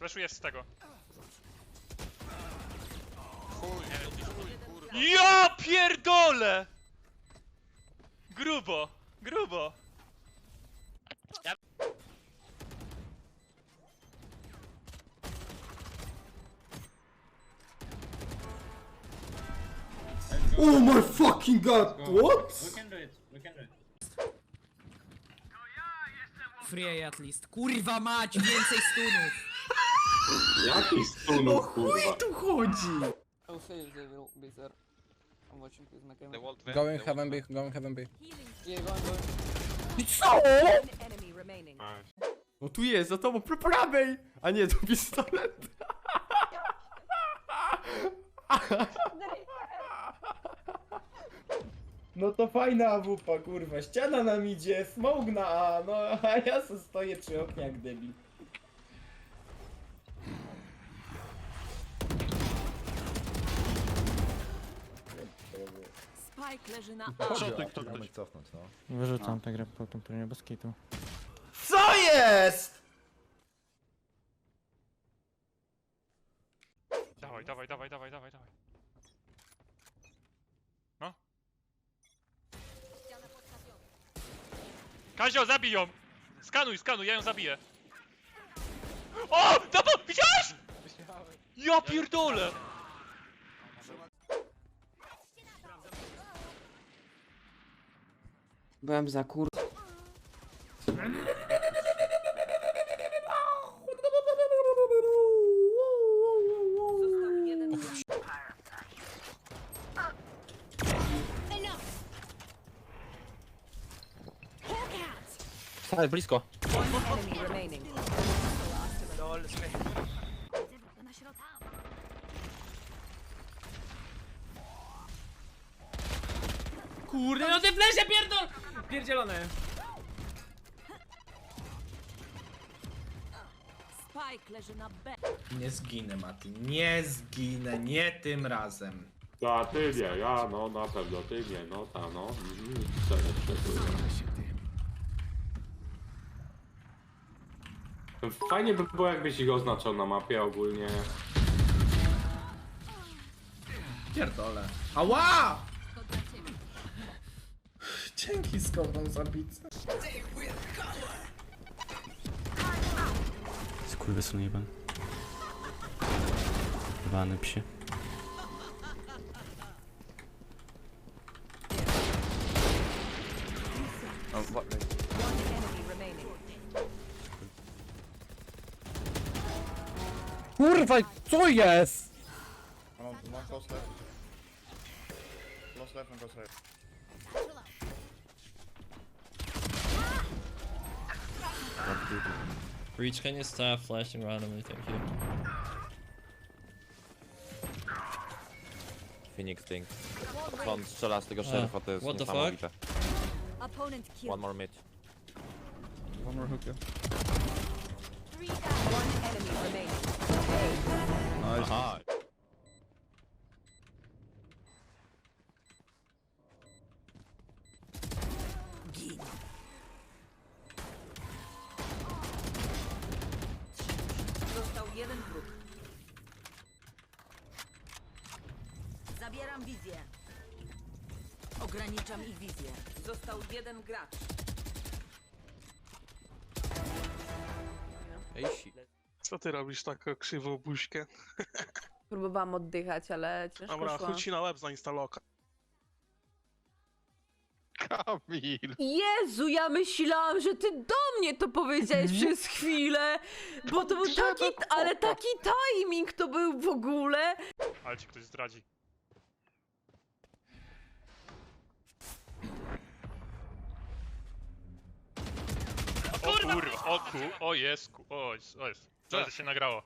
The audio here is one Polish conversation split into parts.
Fleszuję z tego. Chuj, chuj, kurwa. Ja pierdolę! Grubo, grubo. Oh my fucking god! What? We can do it, we can do it. Free at least. Kurwa mać, więcej stunów! Jaki O stunów, chuj kurwa. tu chodzi! I will say they will be there. I'm watching his The mechanic. wall vent, Going heaven B, going heaven B. Yeah, go on, go on. enemy remaining. No tu jest, za tobą, po prawej! A nie, to pistolet. No to fajna awupa, kurwa. Ściana nam idzie, smog na A, no a ja se stoję przy oknie jak debil. Spike leży na A. Wyrzucam tę grę po tym turnieju bez kitu. Co jest?! Dawaj, dawaj, dawaj, dawaj, dawaj, dawaj. No. Kazio, zabij ją! Skanuj, skanuj, ja ją zabiję. O! Dapo, widziałeś? Ja pierdolę! Byłem za kur... Side, blisko. Enemy remaining. Kurde, no te flesze pierdol! Pierdzielone. Spike leży na B. Nie zginę, Mati. Nie zginę, nie tym razem. Ta, ty nie, ja, no na pewno, ty nie, no ta, no. Mhm, czekaj, czekaj. Fajnie by było, jakbyś ich oznaczał na mapie ogólnie. Pierdolę. Ała! Dzięki skową za pizzę. Skurwysyn. Jebany psie. One enemy remaining. Kurwa, co jest? Reach, can you stop flashing randomly? Thank you. Phoenix Thing. On strzela z tego A, szerfa, to jest what the fuck? niesamowite. Opponent killed. One more mid. One more hook, yeah. One enemy remaining. Zabieram wizję. Ograniczam ich wizję. Został jeden gracz. Co ty robisz taką krzywą buźkę? Próbowałam oddychać, ale ciężko Dobra, szło. chodź ci na łeb zainstaloka. Kamil! Jezu, ja myślałam, że ty do mnie to powiedziałeś przez chwilę, bo to był taki, ale taki timing to był w ogóle. Ale ci ktoś zdradzi. O kurwa, o ku, o jest, ku, o jest, o jest. Dobrze się nagrało.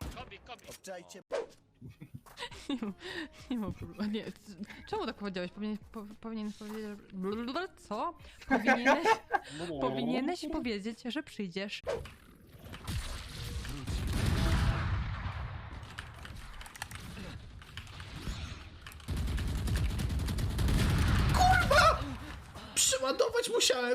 Nie ma problemu. Nie, czemu tak powiedziałeś? Powinien, po, powinien powiedzieć. Co? Powinieneś, powinieneś powiedzieć, że przyjdziesz. Przeładować musiałem.